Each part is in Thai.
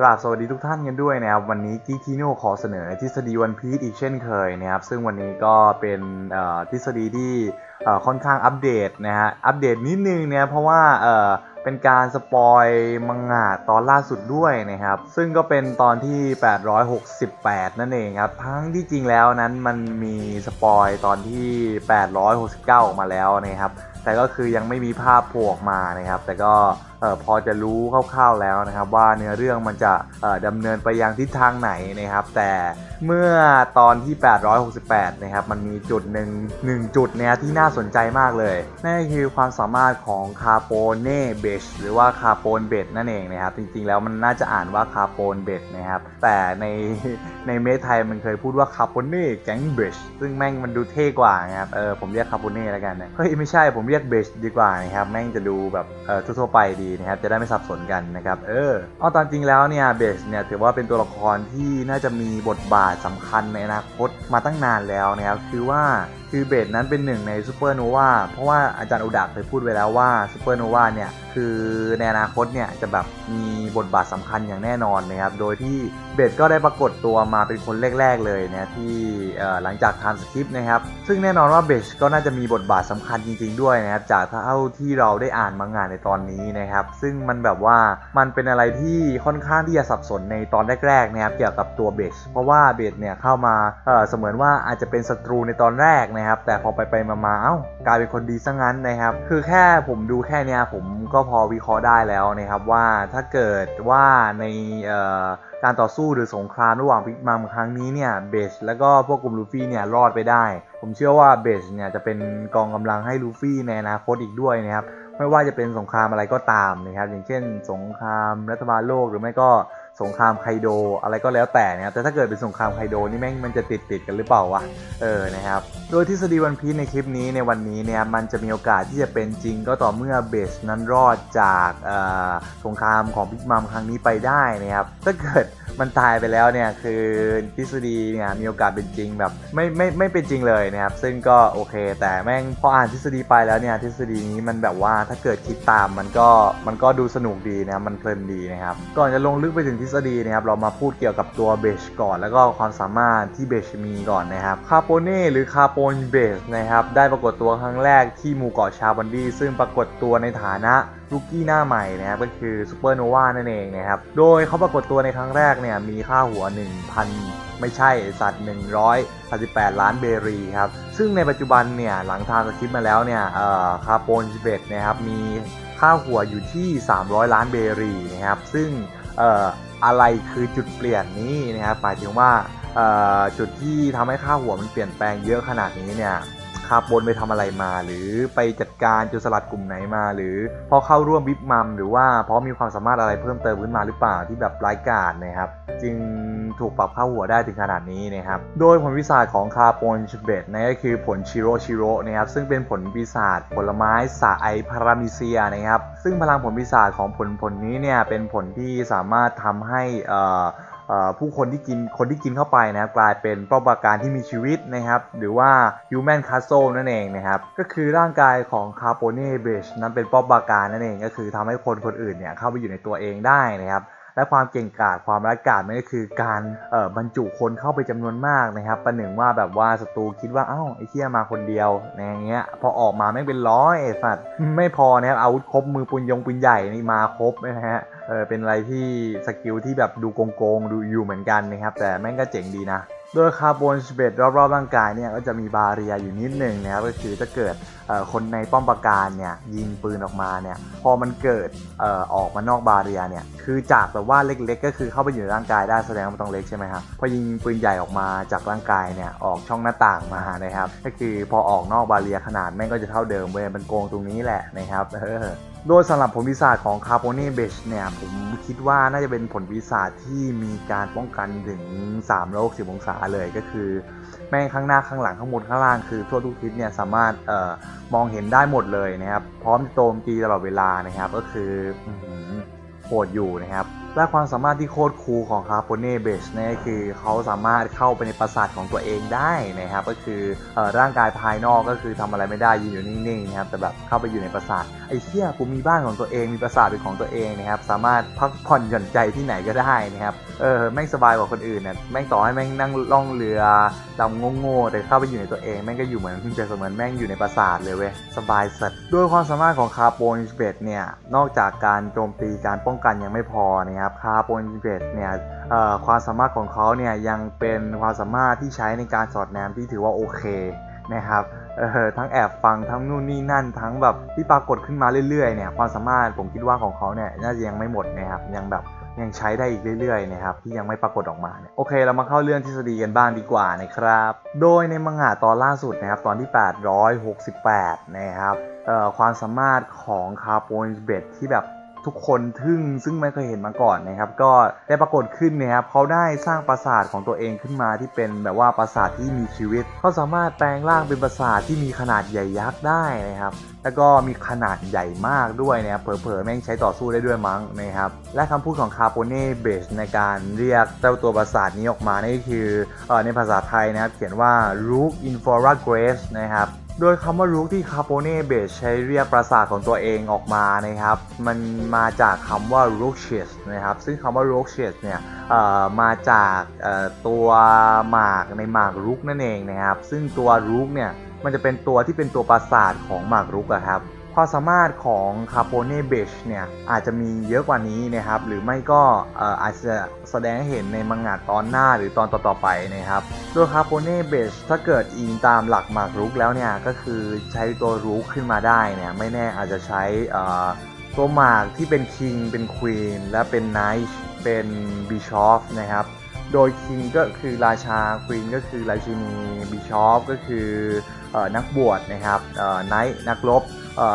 กราบสวัสดีทุกท่านกันด้วยนะครับวันนี้กีคีโนขอเสนอทฤษฎีวันพี e อีกเช่นเคยนะครับซึ่งวันนี้ก็เป็นทฤษฎีที่ค่อนข้างอัปเดตนะฮะอัปเดตนิดนึงเนี่ยเพราะว่าเป็นการสปอยมังงะตอนล่าสุดด้วยนะครับซึ่งก็เป็นตอนที่ 868 นั่นเองครับทั้งที่จริงแล้วนั้นมันมีสปอยตอนที่ 869 ออกมาแล้วนะครับแต่ก็คือยังไม่มีภาพโผล่ออกมานะครับแต่ก็ พอจะรู้คร่าวๆแล้วนะครับ ว่าเนื้อเรื่องมันจะเอ่อดำเนินไปยังทิศทางไหนนะครับ แต่เมื่อตอนที่ 868 นะครับ มันมีจุดหนึ่งหนึ่งจุดเนี่ยที่น่าสนใจมากเลยนั่นคือความสามารถของคาโปเน่เบชหรือว่าคาโปนเบดนั่นเองนะครับ จริงๆแล้วมันน่าจะอ่านว่าคาโปนเบดนะครับ แต่ในในเมทไทยมันเคยพูดว่าคาโปเน่แก๊งเบชซึ่งแม่งมันดูเท่กว่านะครับ เออผมเรียกคาโปเน่แล้วกันนะเฮ้ยไม่ใช่ผมเรียกเบชดีกว่านะครับ แม่งจะดูแบบเออทั่วๆไปดีนะครับจะได้ไม่สับสนกันนะครับเออเอาตามจริงแล้วเนี่ยเบสเนี่ยถือว่าเป็นตัวละครที่น่าจะมีบทบาทสำคัญในอนาคตมาตั้งนานแล้วนะครับคือว่า คือเบสนั้นเป็นหนึ่งในซูเปอร์โนวาเพราะว่าอาจารย์อุดาเคยพูดไว้แล้วว่าซูเปอร์โนวาเนี่ยคือในอนาคตเนี่ยจะแบบมีบทบาทสำคัญอย่างแน่นอนนะครับ โดยที่เบสก็ได้ปรากฏตัวมาเป็นคนแรกๆเลยนะที่หลังจากทำสคริปต์นะครับ ซึ่งแน่นอนว่าเบสก็น่าจะมีบทบาทสำคัญจริงๆด้วยนะครับ จากเท่าที่เราได้อ่านมางานในตอนนี้นะครับ ซึ่งมันแบบว่ามันเป็นอะไรที่ค่อนข้างที่จะสับสนในตอนแรกๆนะครับเกี่ยวกับตัวเบสเพราะว่าเบสเนี่ยเข้ามาเเสมือนว่าอาจจะเป็นศัตรูในตอนแรกนะครับแต่พอไปไปมาๆเอ้ากลายเป็นคนดีซะงั้นนะครับ คือแค่ผมดูแค่เนี้ยผมก็พอวิเคราะห์ได้แล้วนะครับว่าถ้าเกิดว่าในการต่อสู้หรือสงครามระหว่างพิกมัมครั้งนี้เนี่ยเบสแล้วก็พวกกลุ่มลูฟี่เนี่ยรอดไปได้ ผมเชื่อว่าเบสเนี่ยจะเป็นกองกำลังให้ลูฟี่ในอนาคตอีกด้วยนะครับไม่ว่าจะเป็นสงครามอะไรก็ตามนะครับอย่างเช่น สงครามรัฐบาลโลกหรือไม่ก็ สงครามไคโดอะไรก็แล้วแต่นะครับแต่ถ้าเกิดเป็นสงครามไคโดนี่แม่งมันจะติดติดกันหรือเปล่าวะเออนะครับโดยทฤษฎีวันพีในคลิปนี้ในวันนี้เนี่ยมันจะมีโอกาสที่จะเป็นจริงก็ต่อเมื่อเบสนั้นรอดจากสงครามของพิกมัมครั้งนี้ไปได้นะครับถ้าเกิดมันตายไปแล้วเนี่ยคือทฤษฎีเนี่ยมีโอกาสเป็นจริงแบบไม่ไม่ไม่เป็นจริงเลยนะครับซึ่งก็โอเค แต่แม่งพออ่านทฤษฎีไปแล้วเนี่ยทฤษฎีนี้มันแบบว่าถ้าเกิดคิดตามมันก็มันก็ดูสนุกดีนะมันเพลินดีนะครับก่อนจะลงลึกไปถึงทฤษฎีนะครับ เรามาพูดเกี่ยวกับตัวเบชก่อน แล้วก็ความสามารถที่เบชมีก่อนนะครับคาโปเน่หรือคาโปนเบชนะครับ ได้ปรากฏตัวครั้งแรกที่หมู่เกาะชาบันดี้ซึ่งปรากฏตัวในฐานะลูกี้หน้าใหม่นะครับก็คือซูเปอร์โนวานั่นเองนะครับ โดยเขาปรากฏตัวในครั้งแรกเนี่ยมีค่าหัว 1,000 ไม่ใช่สัตว์ 138 ล้านเบรีครับ ซึ่งในปัจจุบันเนี่ยหลังทางสคริปต์มาแล้วเนี่ยคาโปนเบชนะครับมีค่าหัวอยู่ที่ 300 ล้านเบรีนะครับ ซึ่ง อะไรคือจุดเปลี่ยนนี้นะครับหมายถึงว่าจุดที่ทำให้ค่าหัวมันเปลี่ยนแปลงเยอะขนาดนี้เนี่ย คาร์บอนไปทำอะไรมา หรือไปจัดการจรสลัดกลุ่มไหนมา หรือพราะเข้าร่วมบิ๊กมัม หรือว่าเพราะมีความสามารถอะไรเพิ่มเติมขึ้นมาหรือเปล่าที่แบบร้ายกาจนะครับ จึงถูกปรับค่าหัวได้ถึงขนาดนี้นะครับ โดยผลวิสาจของคาร์บอนชเบตนั่นก็คือผลชิโรชิโรนะครับซึ่งเป็นผลปีศาจผลไม้สาไอพารามิเซียนะครับซึ่งพลังผลปีศาจของผลผลนี้เนี่ยเป็นผลที่สามารถทำให้อ่อเอ่อ ผู้คนที่กินคนที่กินเข้าไปนะครับกลายเป็นป้อมปราการที่มีชีวิตนะครับ หรือว่า human castle นั่นเองนะครับ ก็คือร่างกายของ c a r b o n a b a s e นั้นเป็นป้อมปราการนั่นเองก็คือทำให้คนคนอื่นเนี่ยเข้าไปอยู่ในตัวเองได้นะครับและความเก่งกาจความร้ายกาจมันก็คือการเอ่อบรรจุคนเข้าไปจำนวนมากนะครับประหนึ่งว่าแบบว่าศัตรูคิดว่าเอ้าไอ้เหี้ยมาคนเดียวในอย่างเงี้ยพอออกมาไม่เป็นร้อยไอ้สัตว์ไม่พอนะครับอาวุธครบมือปืนยงปืนใหญ่นี่มาครบนะฮะ เออเป็นอะไรที่สกิลที่แบบดูโกงๆดูอยู่เหมือนกันนะครับ แต่แม่งก็เจ๋งดีนะโดยคาร์บอนสเปดรอบๆร่างกายเนี่ยก็จะมีบาเรียอยู่นิดหนึ่งนะครับก็คือถ้าเกิดคนในป้อมปราการเนี่ยยิงปืนออกมาเนี่ยพอมันเกิดอออกมานอกบาเรียเนี่ยคือจากแบบว่าเล็กๆ ก็คือเข้าไปอยู่ในร่างกายได้แสดงว่ามันต้องเล็กใช่ไหมครับพอยิงปืนใหญ่ออกมาจากร่างกายเนี่ยออกช่องหน้าต่างมานะครับก็คือพอออกนอกบาเรียขนาดแม่งก็จะเท่าเดิมเว้ยมันโกงตรงนี้แหละนะครับ โดยสำหรับผลวิสาจของคาร์โบเน่เบชเนี่ยผมคิดว่าน่าจะเป็นผลวิสาจที่มีการป้องกันถึง3 6 0องศาเลยก็คือ แม่งข้างหน้าข้างหลังข้างบนข้างล่างคือทั่วทุกทิศเนี่ยสามารถออมองเห็นได้หมดเลยนะครับ พร้อมจะโจมตีตลอดเวลานะครับก็คืออ โหดอยู่นะครับและความสามารถที่โคตรคูลของคาโปเน่เบชเนี่ยคือเขาสามารถเข้าไปในปราสาทของตัวเองได้นะครับก็คืออร่างกายภายนอกก็คือทำอะไรไม่ได้ยืนอยู่นิ่งๆนะครับแต่แบบเข้าไปอยู่ในปราสาทไอ้เหี้ยกูมีบ้านของตัวเองมีปราสาทเป็นของตัวเองนะครับสามารถพักผ่อนหย่อนใจที่ไหนก็ได้นะครับเออแม่งสบายกว่าคนอื่นนี่ยแม่งต่อให้แม่งนั่งล่องเรือดำโง่ๆแต่เข้าไปอยู่ในตัวเองแม่งก็อยู่เหมือนเปรียบเสมือนแม่งอยู่ในปราสาทเลยเว้ยสบายสัตว์ด้วยความสามารถของคาโปนิเบตเนี่ยนอกจากการโจมตีการป้องกันยังไม่พอนะครับคาร์โปนิเบตเนี่ยความสามารถของเขาเนี่ยยังเป็นความสามารถที่ใช้ในการสอดแนมที่ถือว่าโอเคนะครับทั้งแอบฟังทั้งนู่นนี่นั่น ทั้งแบบที่ปรากฏขึ้นมาเรื่อยๆเนี่ยความสามารถผมคิดว่าของเขาเนี่ยน่าจะยังไม่หมดนะครับยังแบบยังใช้ได้อีกเรื่อยๆนะครับที่ยังไม่ปรากฏออกมาเนี่ยโอเคเรามาเข้าเรื่องทฤษฎีกันบ้างดีกว่านะครับ โดยในมังงะตอนล่าสุดนะครับตอนที่ 868 นะครับความสามารถของคาร์โปนเบตที่แบบ ทุกคนทึ่งซึ่งไม่เคยเห็นมาก่อนนะครับ ก็ได้ปรากฏขึ้นนะครับเขาได้สร้างปราสาทของตัวเองขึ้นมาที่เป็นแบบว่าปราสาทที่มีชีวิต เขาสามารถแปลงร่างเป็นปราสาทที่มีขนาดใหญ่ยักษ์ได้นะครับ แล้วก็มีขนาดใหญ่มากด้วยนะครับเผลอๆแม่งใช้ต่อสู้ได้ด้วยมั้งนะครับ และคำพูดของคาโปเน่เบสในการเรียกเจ้าตัวปราสาทนี้ออกมานี่คือเออในภาษาไทยนะครับ เขียนว่า Rook Infora Grace นะครับ โดยคำว่ารูกที่คาโปเน่เบสใช้เรียกปราสาทของตัวเองออกมานะครับ มันมาจากคำว่า r o c h e s นะครับ ซึ่งคำว่า r o c h e s เนี่ยมาจากตัวหมากในหมากรุกนั่นเองนะครับ ซึ่งตัวรุกเนี่ยมันจะเป็นตัวที่เป็นตัวปราสาทของหมากรุกอะครับ ความสามารถของคาโปเน่เบชเนี่ยอาจจะมีเยอะกว่านี้นะครับ หรือไม่ก็อาจจะแสดงให้เห็นในมังงะตอนหน้าหรือตอนต่อๆไปนะครับโดยคาโปเน่เบชถ้าเกิดอิงตามหลักหมากรุกแล้วเนี่ยก็คือใช้ตัวรุกขึ้นมาได้เนี่ยไม่แน่อาจจะใช้ตัวหมากที่เป็นคิงเป็นควีนและเป็นไนท์เป็นบิชอฟนะครับ โดยคิงก็คือราชาควีนก็คือราชินีบิชอฟก็คือออนักบวชนะครับไนท์นักรบ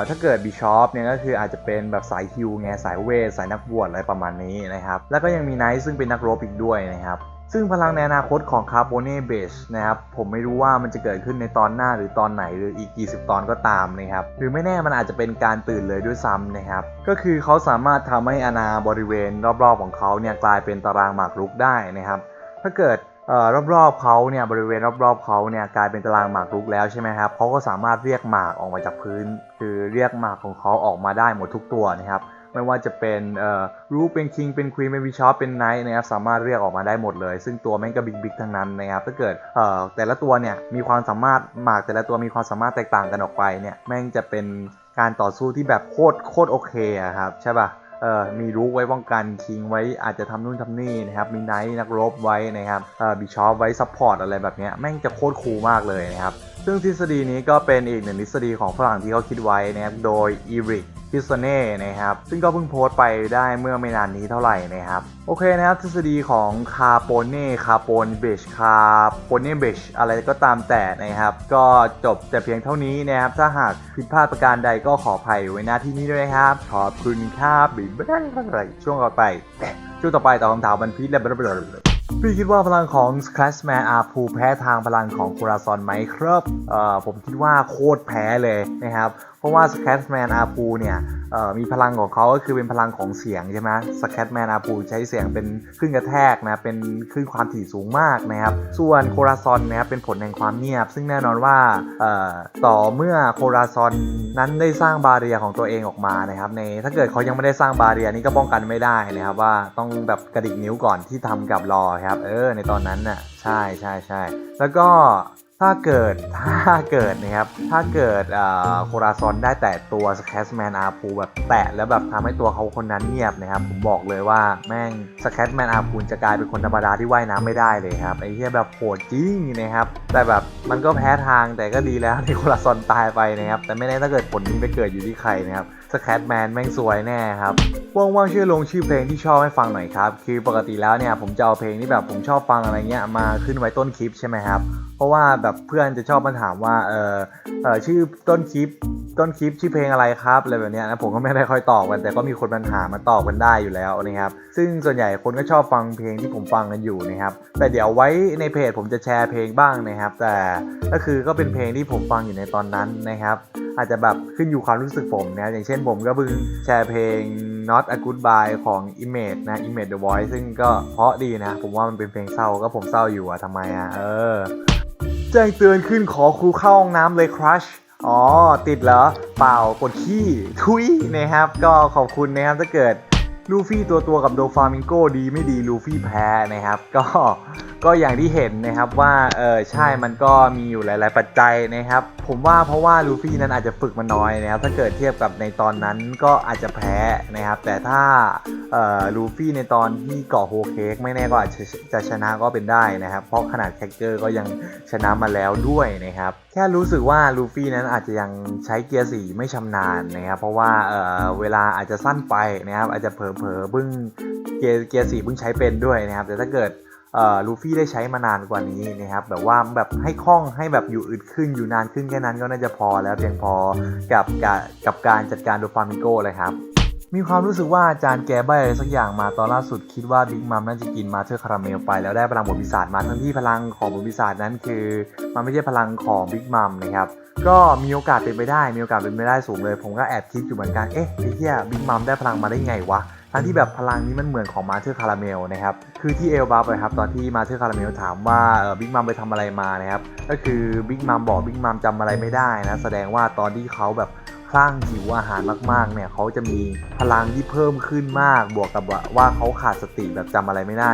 ถ้าเกิดบิชอปเนี่ยก็คืออาจจะเป็นแบบสายฮิวไงสายเวทสายนักบวชอะไรประมาณนี้นะครับแล้วก็ยังมีไนท์ซึ่งเป็นนักรบอีกด้วยนะครับ ซึ่งพลังในอนาคตของคาร์โบเน่เบสนะครับผมไม่รู้ว่ามันจะเกิดขึ้นในตอนหน้าหรือตอนไหนหรืออีกกี่สิบตอนก็ตามนะครับหรือไม่แน่มันอาจจะเป็นการตื่นเลยด้วยซ้ำนะครับก็คือเขาสามารถทำให้อาณาบริเวณรอบๆของเขาเนี่ยกลายเป็นตารางหมากรุกได้นะครับถ้าเกิดออรอบๆเขาเนี่ยบริเวณรอบๆเขาเนี่ยกลายเป็นตารางหมากรุกแล้วใช่ไหมครับเขาก็สามารถเรียกหมากออกมาจากพื้น คือเรียกหมากของเขาออกมาได้หมดทุกตัวนะครับ ไม่ว่าจะเป็นเอ่อรูปเป็นคิงเป็นควีนเป็นวิชอปเป็นไนท์นะครับสามารถเรียกออกมาได้หมดเลย ซึ่งตัวแม่งก็บิ๊กบิ๊กทั้งนั้นนะครับถ้าเกิดเอ่อแต่ละตัวเนี่ยมีความสามารถหมากแต่ละตัวมีความสามารถแตกต่างกันออกไปเนี่ยแม่งจะเป็นการต่อสู้ที่แบบโคตรโคตรโอเคอะครับใช่ป่ะเอ่อมีรูกไว้ป้องกันคิงไว้อาจจะทำนู่นทำนี่นะครับมีไนท์นักรบไว้นะครับเอ่อบิชอปไว้ซัพพอร์ตอะไรแบบเนี้ยแม่งจะโคตรคูลมากเลยนะครับซึ่งทฤษฎีนี้ก็เป็นอีกหนึ่งทฤษฎีของฝรั่งที่เขาคิดไว้นะครับโดยอีริก พิสเน่นะครับซึ่งก็เพิ่งโพสต์ไปได้เมื่อไม่นานนี้เท่าไหร่นะครับโอเคนะครับทฤษฎีของคาโปเน่คาโปนเบชคาโปเน่เบชอะไรก็ตามแต่นะครับก็จบแต่เพียงเท่านี้นะครับถ้าหากผิดพลาดประการใดก็ขออภัยไว้หน้าที่นี้ด้วยนะครับ ขอบคุณครับบิ๊กอะไรช่วงต่อไป ช่วงต่อไปตอบคำถามบันพีชและบลาบลาบลาพี่คิดว่าพลังของ Clashman อาภูแพ้ทางพลังของคูราซอนไหมครับ เอ่อผมคิดว่าโคตรแพ้เลยนะครับ เพราะว่า Scatman อาภูเนี่ยมีพลังของเขาก็คือเป็นพลังของเสียงใช่ไหม Scatman อาภูใช้เสียงเป็นคลื่นกระแทกนะเป็นคลื่นความถี่สูงมากนะครับ ส่วนโคราซอนนะครับเป็นผลแห่งความเงียบ ซึ่งแน่นอนว่าต่อเมื่อโคราซอนนั้นได้สร้างบาเรียของตัวเองออกมานะครับในถ้าเกิดเขายังไม่ได้สร้างบาเรียนี่ก็ป้องกันไม่ได้นะครับว่าต้องแบบกระดิกนิ้วก่อนที่ทำกับรอครับเออในตอนนั้นน่ะใช่ใช่ใช่แล้วก็ ถ้าเกิดถ้าเกิดนะครับถ้าเกิดอ่าโคราซอนได้แต่ตัวสแคสแมนอาพูแบบแตะแล้วแบบทำให้ตัวเขาคนนั้นเงียบนะครับผมบอกเลยว่าแม่งสแคสแมนอาพูจะกลายเป็นคนธรรมดาที่ว่ายน้ำไม่ได้เลยครับไอ้เหี้ยแบบโหดจริงนะครับแต่แบบมันก็แพ้ทางแต่ก็ดีแล้วที่โคราซอนตายไปนะครับแต่ไม่แน่ถ้าเกิดผลนี้ไปเกิดอยู่ที่ใครนะครับ สแคทแมนแม่งสวยแน่ครับ ว่างๆช่วยลงชื่อเพลงที่ชอบให้ฟังหน่อยครับ คือปกติแล้วเนี่ยผมจะเอาเพลงที่แบบผมชอบฟังอะไรเงี้ยมาขึ้นไว้ต้นคลิปใช่ไหมครับ เพราะว่าแบบเพื่อนจะชอบมาถามว่าเออเออชื่อต้นคลิปต้นคลิปชื่อเพลงอะไรครับอะไรแบบเนี้ยนะผมก็ไม่ได้ค่อยตอบกันแต่ก็มีคนปัญหามาตอบกันได้อยู่แล้วนะครับซึ่งส่วนใหญ่คนก็ชอบฟังเพลงที่ผมฟังกันอยู่นะครับแต่เดี๋ยวไว้ในเพจผมจะแชร์เพลงบ้างนะครับ แต่ก็คือก็เป็นเพลงที่ผมฟังอยู่ในตอนนั้นนะครับ อาจจะแบบขึ้นอยู่ความรู้สึกผมนะอย่างเช่นผมก็เพิ่งแชร์เพลง not a goodbye ของ Image นะ Image the Voice ซึ่งก็เพราะดีนะ ผมว่ามันเป็นเพลงเศร้าก็ผมเศร้าอยู่อะทำไมอะเออแจ้งเตือนขึ้นขอครูเข้าห้องน้ำเลยครัชอ๋อ ติดเหรอ เปล่ากดขี้ ทุยนะครับ ก็ขอบคุณนะครับถ้าเกิดลูฟี่ตัวตัวกับโดฟามิงโกดีไม่ดีลูฟี่แพ้นะครับ ก็ ก็อย่างที่เห็นนะครับว่าเออใช่มันก็มีอยู่หลาย ๆ ปัจจัยนะครับ ผมว่าเพราะว่าลูฟี่นั้นอาจจะฝึกมาน้อยนะครับ ถ้าเกิดเทียบกับในตอนนั้นก็อาจจะแพ้นะครับ แต่ถ้าเอ่อลูฟี่ในตอนที่เกาะโฮเค้กไม่แน่ก็อาจจะจะชนะก็เป็นได้นะครับ เพราะขนาดแคคเกอร์ก็ยังชนะมาแล้วด้วยนะครับ แค่รู้สึกว่าลูฟี่นั้นอาจจะยังใช้เกียร์สีไม่ชำนาญนะครับ เพราะว่าเอ่อเวลาอาจจะสั้นไปนะครับ อาจจะเผลอๆเพิ่งเกียร์เกียร์สีเพิ่งใช้เป็นด้วยนะครับ แต่ถ้าเกิด ลูฟี่ได้ใช้มานานกว่านี้นะครับแบบว่าแบบให้คล่องให้แบบอยู่อึดขึ้นอยู่นานขึ้นแค่นั้นก็น่าจะพอแล้วเพียงพอกับกับกับการจัดการโดฟามิโกเลยครับมีความรู้สึกว่าอาจารย์แกใบอะไรสักอย่างมาตอนล่าสุดคิดว่าบิ๊กมัมน่าจะกินมาเธอร์คาราเมลไปแล้วได้พลังบทพิศาจมาทั้งที่พลังของบทพิศาจนั้นคือ มันไม่ใช่พลังของบิ๊กมัมนะครับก็มีโอกาสเป็นไปได้มีโอกาสเป็นไปได้สูงเลย ผมก็แอบคิดอยู่เหมือนกันเอ๊ะไอ้เหี้ยบิ๊กมัมได้พลังมาได้ไงวะ ทั้งที่แบบพลังนี้มันเหมือนของมาเธอร์คาราเมลนะครับ คือที่เอลบัฟเลยครับตอนที่มาเธอร์คาราเมลถามว่าบิ๊กมัมไปทำอะไรมานะครับ ก็คือบิ๊กมัมบอกบิ๊กมัมจำอะไรไม่ได้นะ แสดงว่าตอนที่เขาแบบคลั่งหิวอาหารมากๆ เนี่ยเขาจะมีพลังที่เพิ่มขึ้นมาก บวกกับว่าเขาขาดสติแบบจำอะไรไม่ได้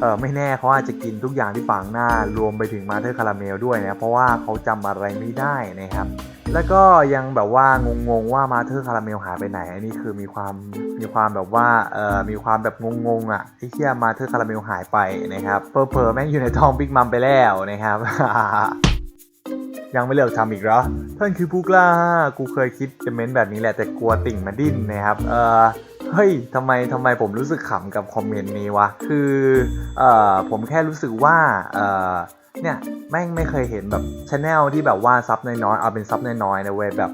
เออไม่แน่เขาอาจจะกินทุกอย่างที่ฝังหน้ารวมไปถึงมาเธอร์คาราเมลด้วยนะ เพราะว่าเขาจำอะไรไม่ได้นะครับ แล้วก็ยังแบบว่างงๆว่ามาเธอคาราเมลหายไปไหนอันนี้คือมีความมีความแบบว่าเอ่อมีความแบบงงๆอะไอ้เหี้ยมาเธอคาราเมลหายไปนะครับเผลอๆแม่งอยู่ในท้องบิ๊กมัมไปแล้วนะครับยังไม่เลิกทำอีกเหรอ ท่านคือผู้กล้า กูเคยคิดจะเม้นแบบนี้แหละแต่กลัวติ่งมาดิ้นนะครับ เออเฮ้ยทำไมทำไมผมรู้สึกขำกับคอมเมนต์นี้วะ คือ เอ่อ ผมแค่รู้สึกว่า เอ่อ เนี่ยแม่งไม่เคยเห็นแบบชแนลที่แบบว่าซับน้อยๆเอาเป็นซับน้อยๆนะเว้ยแบบ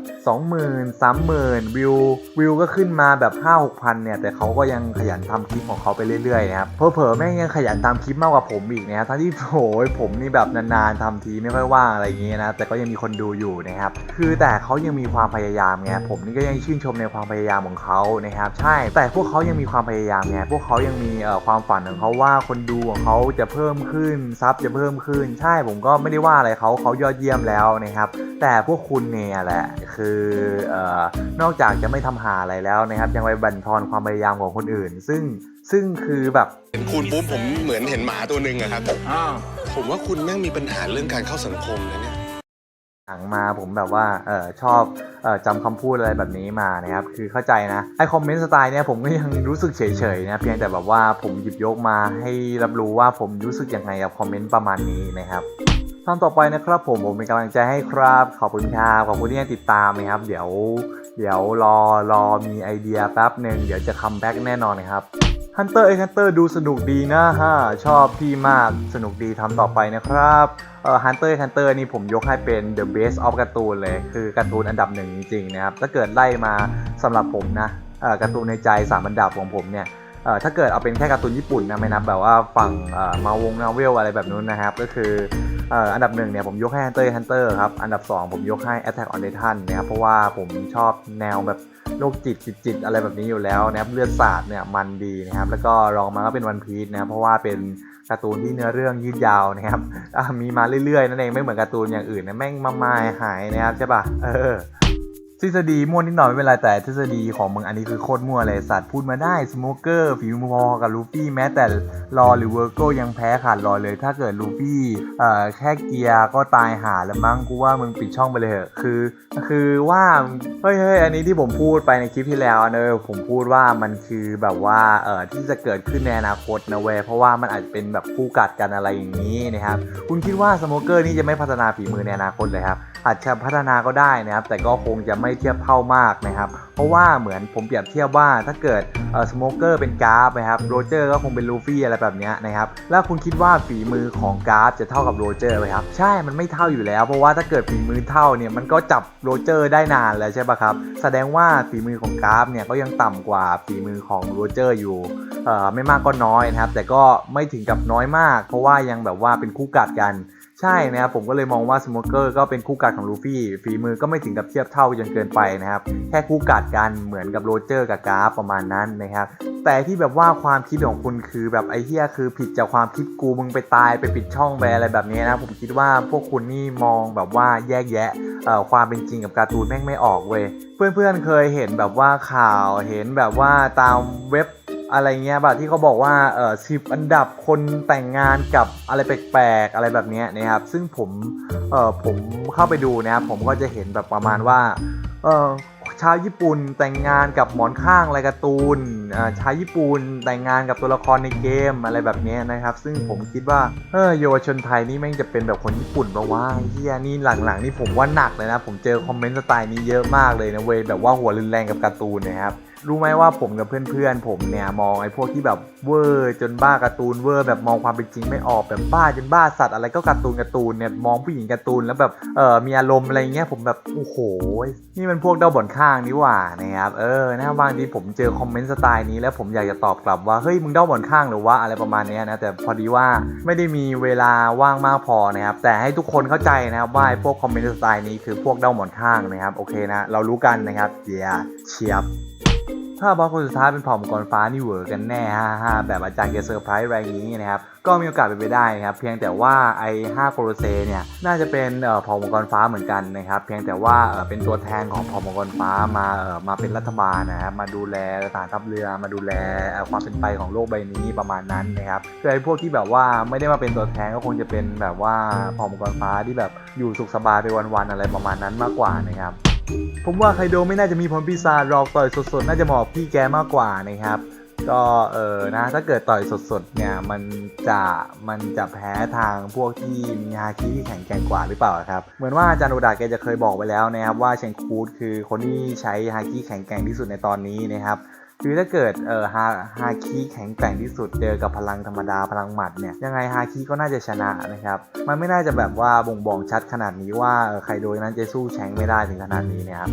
20,000 30,000 วิววิวก็ขึ้นมาแบบ5 6พันเนี่ยแต่เขาก็ยังขยันทำคลิปของเขาไปเรื่อยๆนะครับเผลอๆแม่งยังขยันทำคลิปมากกว่าผมอีกนะครับทั้งที่โอยผมนี่แบบนานๆทำทีไม่ค่อยว่างอะไรอย่างเงี้ยนะแต่ก็ยังมีคนดูอยู่นะครับคือแต่เขายังมีความพยายามไงผมนี่ก็ยังชื่นชมในความพยายามของเขานะครับใช่แต่พวกเขายังมีความพยายามไงพวกเขายังมีเอ่อความฝันของเขาว่าคนดูของเขาจะเพิ่มขึ้นซับจะเพิ่มขึ้นใช่ผมก็ไม่ได้ว่าอะไรเขาเขายอดเยี่ยมแล้วนะครับ แต่พวกคุณเนี่ยแหละคือเอ่อนอกจากจะไม่ทำหาอะไรแล้วนะครับ ยังไปบั่นทอนความพยายามของคนอื่น ซึ่งซึ่งคือแบบเห็นคุณปุ๊บผมเหมือนเห็นหมาตัวหนึ่งอะครับผมว่าคุณแม่งมีปัญหาเรื่องการเข้าสังคมนะเนี่ย หนังมาผมแบบว่าเออชอบเออจำคำพูดอะไรแบบนี้มานะครับคือเข้าใจนะไอคอมเมนต์สไตล์เนี่ยผมก็ยังรู้สึกเฉยๆนะเพียงแต่แบบว่าผมหยิบยกมาให้รับรู้ว่าผมรู้สึกยังไงกับคอมเมนต์ประมาณนี้นะครับตอนต่อไปนะครับผมผมเป็นกำลังใจให้ครับขอบคุณครับขอบคุณที่ยังติดตามนะครับ เดี๋ยว เดี๋ยวรอรอมีไอเดียแป๊บหนึ่งเดี๋ยวจะคัมแบ็กแน่นอนนะครับ ฮันเตอร์เอ็กฮันเตอร์ดูสนุกดีนะฮะ ชอบพี่มากสนุกดีทำต่อไปนะครับเอ่อฮันเตอร์ฮันเตอร์นี่ผมยกให้เป็น the best of การ์ตูนเลย คือการ์ตูนอันดับหนึ่งจริงๆนะครับ ถ้าเกิดไล่มาสำหรับผมนะเอ่อการ์ตูนในใจสามอันดับของผมเนี่ย ถ้าเกิดเอาเป็นแค่การ์ตูนญี่ปุ่นนะไม่นับแบบว่าฝั่งมาวงนาเวลอะไรแบบนู้นนะครับ ก็คืออันดับหนึ่งเนี่ยผมยกให้ Hunter Hunter ครับ อันดับ 2 ผมยกให้ Attack on Titan นะครับ เพราะว่าผมชอบแนวแบบโรคจิตจิตจิตอะไรแบบนี้อยู่แล้วนะครับเลือดสาดเนี่ยมันดีนะครับ แล้วก็รองมาก็เป็นวันพีชนะครับเพราะว่าเป็นการ์ตูนที่เนื้อเรื่องยืดยาวนะครับมีมาเรื่อยๆนั่นเองไม่เหมือนการ์ตูนอย่างอื่นนะแม่งมามาหายนะครับใช่ป่ะเออ ทฤษฎีมั่วนิดหน่อยไม่เป็นไรแต่ทฤษฎีของมึงอันนี้คือโคตรมั่วเลยสัตว์พูดมาได้สโมเกอร์ฝีมือพอกับลูฟี่แม้แต่รอหรือเวอร์โกยังแพ้ขาดรอยเลย ถ้าเกิดลูฟี่เอ่อแค่เกียร์ก็ตายหาแล้วมั้งกูว่ามึงปิดช่องไปเลยเถอะคือ คือว่าเฮ้ยเฮ้ยอันนี้ที่ผมพูดไปในคลิปที่แล้วเนอะผมพูดว่ามันคือแบบว่าเอ่อที่จะเกิดขึ้นในอนาคตนะเว้ยเพราะว่ามันอาจจะเป็นแบบคู่กัดกันอะไรอย่างนี้นะครับคุณคิดว่าสโมเกอร์นี่จะไม่พัฒนาฝีมือในอนาคตเลยครับ อาจจะพัฒนาก็ได้นะครับ แต่ก็คงจะไม่เทียบเท่ามากนะครับ เพราะว่าเหมือนผมเปรียบเทียบว่าถ้าเกิดเอ่อสโมเกอร์เป็นกราฟนะครับโรเจอร์ก็คงเป็นลูฟี่อะไรแบบนี้นะครับ แล้วคุณคิดว่าฝีมือของกราฟจะเท่ากับโรเจอร์ไหมครับ ใช่ มันไม่เท่าอยู่แล้ว เพราะว่าถ้าเกิดฝีมือเท่าเนี่ยมันก็จับโรเจอร์ได้นานแล้วใช่ปะครับ แสดงว่าฝีมือของกราฟเนี่ยก็ยังต่ำกว่าฝีมือของโรเจอร์อยู่ไม่มากก็น้อยนะครับ แต่ก็ไม่ถึงกับน้อยมาก เพราะว่ายังแบบว่าเป็นคู่กัดกัน ใช่นะครับผมก็เลยมองว่าสโมเกอร์ก็เป็นคู่กัดของลูฟี่ฝีมือก็ไม่ถึงกับเทียบเท่าจนเกินไปนะครับ แค่คู่กัดกันเหมือนกับโรเจอร์กับกราฟประมาณนั้นนะครับ แต่ที่แบบว่าความคิดของคุณคือแบบไอ้เหี้ยคือผิดจากความคิดกูมึงไปตายไปปิดช่องไปอะไรแบบนี้นะผมคิดว่าพวกคุณนี่มองแบบว่าแยกแยะความเป็นจริงกับการ์ตูนแม่งไม่ออกเว้ยเพื่อนๆเคยเห็นแบบว่าข่าวเห็นแบบว่าตามเว็บ อะไรเงี้ยแบบที่เขาบอกว่าเออสิบอันดับคนแต่งงานกับอะไรแปลกๆอะไรแบบเนี้ยนะครับ ซึ่งผมเออผมเข้าไปดูนะครับผมก็จะเห็นแบบประมาณว่าเออชาวญี่ปุ่นแต่งงานกับหมอนข้างอะไรการ์ตูนเอ่อชาวญี่ปุ่นแต่งงานกับตัวละครในเกมอะไรแบบเนี้ยนะครับ ซึ่งผมคิดว่าเออเยาวชนไทยนี่แม่งจะเป็นแบบคนญี่ปุ่นปะวะเฮียนี่หลังๆนี่ผมว่าหนักเลยนะ ผมเจอคอมเมนต์สไตล์นี้เยอะมากเลยนะเว้ยแบบว่าหัวรุนแรงกับการ์ตูนนะครับ รู้ไหมว่าผมกับเพื่อนๆผมเนี่ยมองไอ้พวกที่แบบเวอร์จนบ้าการ์ตูนเวอร์แบบมองความเป็นจริงไม่ออกแบบบ้าจนบ้าสัตว์อะไรก็การ์ตูนการ์ตูนเนี่ยมองผู้หญิงการ์ตูนแล้วแบบเออมีอารมณ์อะไรเงี้ยผมแบบโอ้โหนี่มันพวกเดาบ่อนข้างนี่หว่านะครับเออนะบางทีผมเจอคอมเมนต์สไตล์นี้แล้วผมอยากจะตอบกลับว่าเฮ้ยมึงเดาบ่อนข้างหรือว่าอะไรประมาณนี้นะแต่พอดีว่าไม่ได้มีเวลาว่างมากพอนะครับแต่ให้ทุกคนเข้าใจนะครับว่าพวกคอมเมนต์สไตล์นี้คือพวกเดาบ่อนข้างนะครับโอเคนะเรารู้กันนะครับเดียเชียบ ถ้าบอสคนสุดท้ายเป็นเผ่ามังกรฟ้านี่เวอร์กันแน่ฮ่าฮ่าแบบอาจารย์จะเซอร์ไพรส์อะไรอย่างนี้นะครับ ก็มีโอกาสเป็นไปได้นะครับ เพียงแต่ว่าไอ้5โครเซเนี่ยน่าจะเป็นเอ่อเผ่ามังกรฟ้าเหมือนกันนะครับ เพียงแต่ว่าเป็นตัวแทนของเผ่ามังกรฟ้ามาเออมาเป็นรัฐบาลนะครับมาดูแลฐานทัพเรือมาดูแลความเป็นไปของโลกใบนี้ประมาณนั้นนะครับคือไอ้พวกที่แบบว่าไม่ได้มาเป็นตัวแทนก็คงจะเป็นแบบว่าเผ่ามังกรฟ้าที่แบบอยู่สุขสบายไปวันๆอะไรประมาณนั้นมากกว่านะครับ ผมว่าไคโดไม่น่าจะมีผลปีศาจหรอกต่อยสดๆ น่าจะเหมาะพี่แกมากกว่านะครับ ก็เออนะถ้าเกิดต่อยสดๆเนี่ยมันจะมันจะแพ้ทางพวกที่มีฮาคิที่แข็งแกร่งกว่าหรือเปล่าครับ เหมือนว่าอาจารย์โอดาแกจะเคยบอกไปแล้วนะครับว่าเชงคูดคือคนที่ใช้ฮาคิแข็งแกร่งที่สุดในตอนนี้นะครับ คือถ้าเกิดเอ่อฮาฮาคีแข็งแกร่งที่สุดเจอกับพลังธรรมดาพลังหมัดเนี่ยยังไงฮาคีก็น่าจะชนะนะครับ มันไม่น่าจะแบบว่าบ่งบอกชัดขนาดนี้ว่าใครโดยนั้นจะสู้แชงไม่ได้ถึงขนาดนี้นะครับ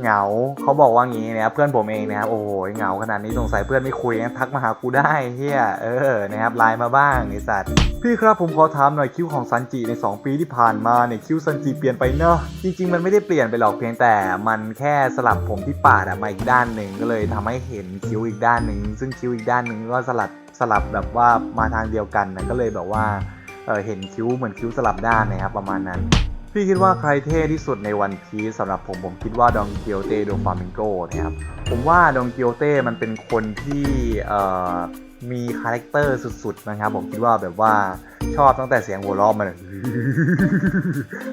เหงาเขาบอกว่างี้นะครับเพื่อนผมเองนะครับโอ้โหเหงาขนาดนี้สงสัยเพื่อนไม่คุยงั้นทักมาหากูได้เฮียเออนะครับไลน์มาบ้างไอสัตว์พี่ครับผมขอถามหน่อยคิ้วของซันจิใน 2 ปีที่ผ่านมาเนี่ยคิ้วซันจิเปลี่ยนไปเนอะจริง ๆ มันไม่ได้เปลี่ยนไปหรอกเพียงแต่มันแค่สลับผมที่ปาดมาอีกด้านหนึ่งก็เลยทำให้เห็นคิ้วอีกด้านหนึ่งซึ่งคิ้วอีกด้านหนึ่งก็สลับสลับแบบว่ามาทางเดียวกันนะก็เลยแบบว่าเออเห็นคิ้วเหมือนคิ้วสลับด้านนะครับประมาณนั้น พี่คิดว่าใครเท่ที่สุดในวันพีซสำหรับผมผมคิดว่าดองเกียวเต้โดฟามิงโกนะครับผมว่าดองเกียวเต้มันเป็นคนที่มีคาแรคเตอร์สุดๆนะครับ ผมคิดว่าแบบว่าชอบตั้งแต่เสียงหัวเราะมัน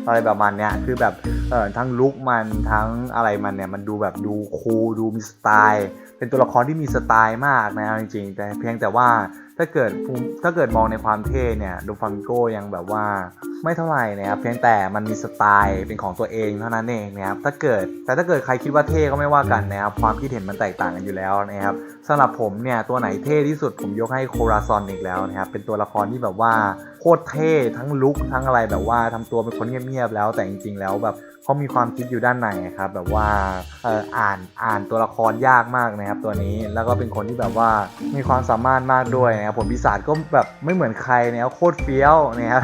อะไรประมาณเนี้ยคือแบบเออทั้งลุคมันทั้งอะไรมันเนี่ยมันดูแบบดูคูลดูมีสไตล์เป็นตัวละครที่มีสไตล์มากนะจริงๆแต่เพียงแต่ว่าถ้าเกิดถ้าเกิดมองในความเท่เนี่ยโดฟามิโกยังแบบว่าไม่เท่าไหร่นะครับเพียงแต่มันมีสไตล์เป็นของตัวเองเท่านั้นเองนะครับถ้าเกิดแต่ถ้าเกิดใครคิดว่าเท่ก็ไม่ว่ากันนะครับความคิดเห็นมันแตกต่างกันอยู่แล้วนะครับสำหรับผมเนี่ยตัวไหนเท่ที่สุดผมยกให้โคราซอนอีกแล้วนะครับเป็นตัวละครที่แบบว่าโคตรเท่ทั้งลุคทั้งอะไรแบบว่าทำตัวเป็นคนเงียบๆแล้วแต่จริงๆแล้วแบบเขามีความคิดอยู่ด้านในครับแบบว่าอ่ออ่านอ่านตัวละครยากมากนะครับตัวนี้แล้วก็เป็นคนที่แบบว่ามีความสามารถมากด้วยนะครับผลปีศาจก็แบบไม่เหมือนใครนะครับโคตรเฟี้ยวนะครับ